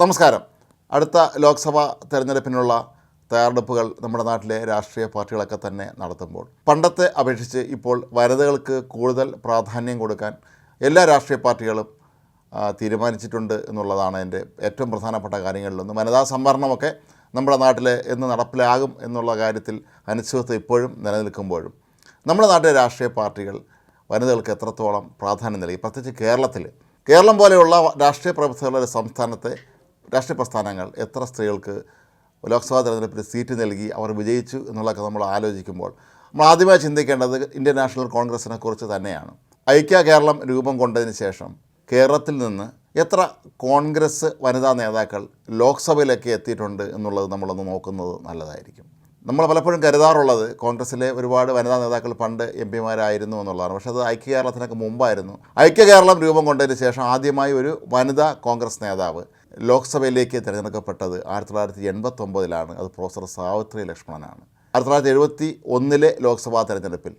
നമസ്കാരം. അടുത്ത ലോക്സഭാ തെരഞ്ഞെടുപ്പിനുള്ള തയ്യാറെടുപ്പുകൾ നമ്മുടെ നാട്ടിലെ രാഷ്ട്രീയ പാർട്ടികളൊക്കെ തന്നെ നടത്തുമ്പോൾ. പണ്ടത്തെ അപേക്ഷിച്ച് ഇപ്പോൾ വനിതകൾക്ക് കൂടുതൽ പ്രാധാന്യം കൊടുക്കാൻ എല്ലാ രാഷ്ട്രീയ പാർട്ടികളും തീരുമാനിച്ചിട്ടുണ്ട് എന്നുള്ളതാണ് എന്റെ ഏറ്റവും പ്രധാനപ്പെട്ട കാര്യങ്ങളിലൊന്ന് വനിതാ സംവരണമൊക്കെ നമ്മുടെ നാട്ടിൽ എന്ന് നടപ്പിലാകും എന്നുള്ള കാര്യത്തിൽ അനിശ്ചിതത്വം ഇപ്പോഴും നിലനിൽക്കുമ്പോഴും. നമ്മുടെ നാട്ടിലെ രാഷ്ട്രീയ പാർട്ടികൾ വനിതകൾക്ക് എത്രത്തോളം പ്രാധാന്യം നൽകി. പ്രത്യേകിച്ച് കേരളത്തിൽ കേരളം പോലെയുള്ള രാഷ്ട്രീയ പ്രവർത്തകരുടെ സംസ്ഥാനത്തെ രാഷ്ട്രീയ പ്രസ്ഥാനങ്ങൾ എത്ര സ്ത്രീകൾക്ക് ലോക്സഭാ തെരഞ്ഞെടുപ്പിൽ സീറ്റ് നൽകി അവർ വിജയിച്ചു എന്നുള്ളതൊക്കെ നമ്മൾ ആലോചിക്കുമ്പോൾ നമ്മൾ ആദ്യമായി ചിന്തിക്കേണ്ടത് ഇന്ത്യൻ നാഷണൽ കോൺഗ്രസിനെ കുറിച്ച് തന്നെയാണ്. ഐക്യ കേരളം രൂപം കൊണ്ടതിന് ശേഷം കേരളത്തിൽ നിന്ന് എത്ര കോൺഗ്രസ് വനിതാ നേതാക്കൾ ലോക്സഭയിലേക്ക് എത്തിയിട്ടുണ്ട് എന്നുള്ളത് നമ്മളൊന്ന് നോക്കുന്നത് നല്ലതായിരിക്കും. നമ്മൾ പലപ്പോഴും കരുതാറുള്ളത് കോൺഗ്രസ്സിലെ ഒരുപാട് വനിതാ നേതാക്കൾ പണ്ട് എം പിമാരായിരുന്നു എന്നുള്ളതാണ്. പക്ഷേ അത് ഐക്യ കേരളത്തിനൊക്കെ മുമ്പായിരുന്നു. ഐക്യ കേരളം രൂപം കൊണ്ടതിന് ശേഷം ആദ്യമായി ഒരു വനിതാ കോൺഗ്രസ് നേതാവ് ലോക്സഭയിലേക്ക് തിരഞ്ഞെടുക്കപ്പെട്ടത് ആയിരത്തി തൊള്ളായിരത്തി എൺപത്തൊമ്പതിലാണ് അത് പ്രൊഫസർ സാവിത്രി ലക്ഷ്മണനാണ്. ആയിരത്തി തൊള്ളായിരത്തി എഴുപത്തി ഒന്നിലെ ലോക്സഭാ തെരഞ്ഞെടുപ്പിൽ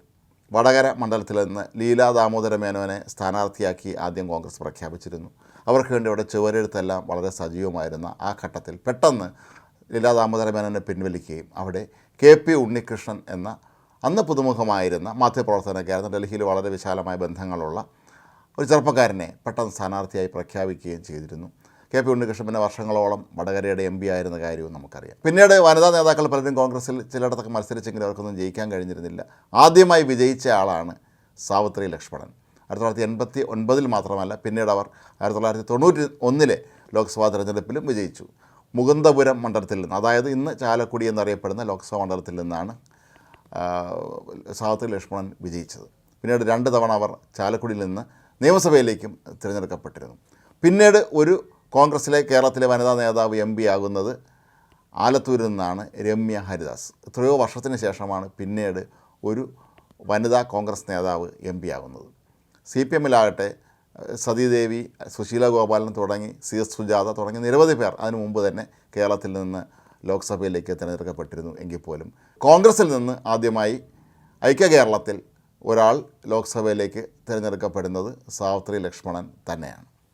വടകര മണ്ഡലത്തിൽ നിന്ന് ലീലാ ദാമോദര മേനോനെ സ്ഥാനാർത്ഥിയാക്കി ആദ്യം കോൺഗ്രസ് പ്രഖ്യാപിച്ചിരുന്നു. അവർക്ക് വേണ്ടി അവിടെ ചുവരെഴുത്തെല്ലാം വളരെ സജീവമായിരുന്ന ആ ഘട്ടത്തിൽ പെട്ടെന്ന് ലീലാ ദാമോദര മേനോനെ പിൻവലിക്കുകയും അവിടെ കെ പി ഉണ്ണികൃഷ്ണൻ എന്ന അന്ന് പുതുമുഖമായിരുന്ന മാധ്യമപ്രവർത്തനക്കാരൻ ഡൽഹിയിൽ വളരെ വിശാലമായ ബന്ധങ്ങളുള്ള ഒരു ചെറുപ്പക്കാരനെ പെട്ടെന്ന് സ്ഥാനാർത്ഥിയായി പ്രഖ്യാപിക്കുകയും ചെയ്തിരുന്നു. കെ പി ഉണ്ണികൃഷ്ണൻ പിന്നെ വർഷങ്ങളോളം വടകരയുടെ എം പി ആയിരുന്ന കാര്യവും നമുക്കറിയാം. പിന്നീട് വനിതാ നേതാക്കൾ പലരും കോൺഗ്രസിൽ ചിലയിടത്തൊക്കെ മത്സരിച്ചെങ്കിലും അവർക്കൊന്നും ജയിക്കാൻ കഴിഞ്ഞിരുന്നില്ല. ആദ്യമായി വിജയിച്ച ആളാണ് സാവിത്രി ലക്ഷ്മണൻ. ആയിരത്തി തൊള്ളായിരത്തി എൺപത്തി ഒൻപതിൽ മാത്രമല്ല പിന്നീട് അവർ ആയിരത്തി തൊള്ളായിരത്തി തൊണ്ണൂറ്റി ഒന്നിലെ ലോക്സഭാ തെരഞ്ഞെടുപ്പിലും വിജയിച്ചു. മുകുന്ദപുരം മണ്ഡലത്തിൽ നിന്ന് അതായത് ഇന്ന് ചാലക്കുടി എന്നറിയപ്പെടുന്ന ലോക്സഭാ മണ്ഡലത്തിൽ നിന്നാണ് സാവിത്രി ലക്ഷ്മണൻ വിജയിച്ചത്. പിന്നീട് രണ്ട് തവണ അവർ ചാലക്കുടിയിൽ നിന്ന് നിയമസഭയിലേക്കും തിരഞ്ഞെടുക്കപ്പെട്ടിരുന്നു. പിന്നീട് ഒരു കോൺഗ്രസ്സിലെ കേരളത്തിലെ വനിതാ നേതാവ് എം പി ആകുന്നത് ആലത്തൂരിൽ നിന്നാണ് രമ്യ ഹരിദാസ്. എത്രയോ വർഷത്തിന് ശേഷമാണ് പിന്നീട് ഒരു വനിതാ കോൺഗ്രസ് നേതാവ് എം പി ആകുന്നത്. സി പി എമ്മിലാകട്ടെ സതീദേവി സുശീല ഗോപാലൻ തുടങ്ങി സി എസ് സുജാത തുടങ്ങി നിരവധി പേർ അതിനു മുമ്പ് തന്നെ കേരളത്തിൽ നിന്ന് ലോക്സഭയിലേക്ക് തിരഞ്ഞെടുക്കപ്പെട്ടിരുന്നു എങ്കിൽ പോലും. കോൺഗ്രസിൽ നിന്ന് ആദ്യമായി ഐക്യ കേരളത്തിൽ ഒരാൾ ലോക്സഭയിലേക്ക് തിരഞ്ഞെടുക്കപ്പെടുന്നത് സാവിത്രി ലക്ഷ്മണൻ തന്നെയാണ്.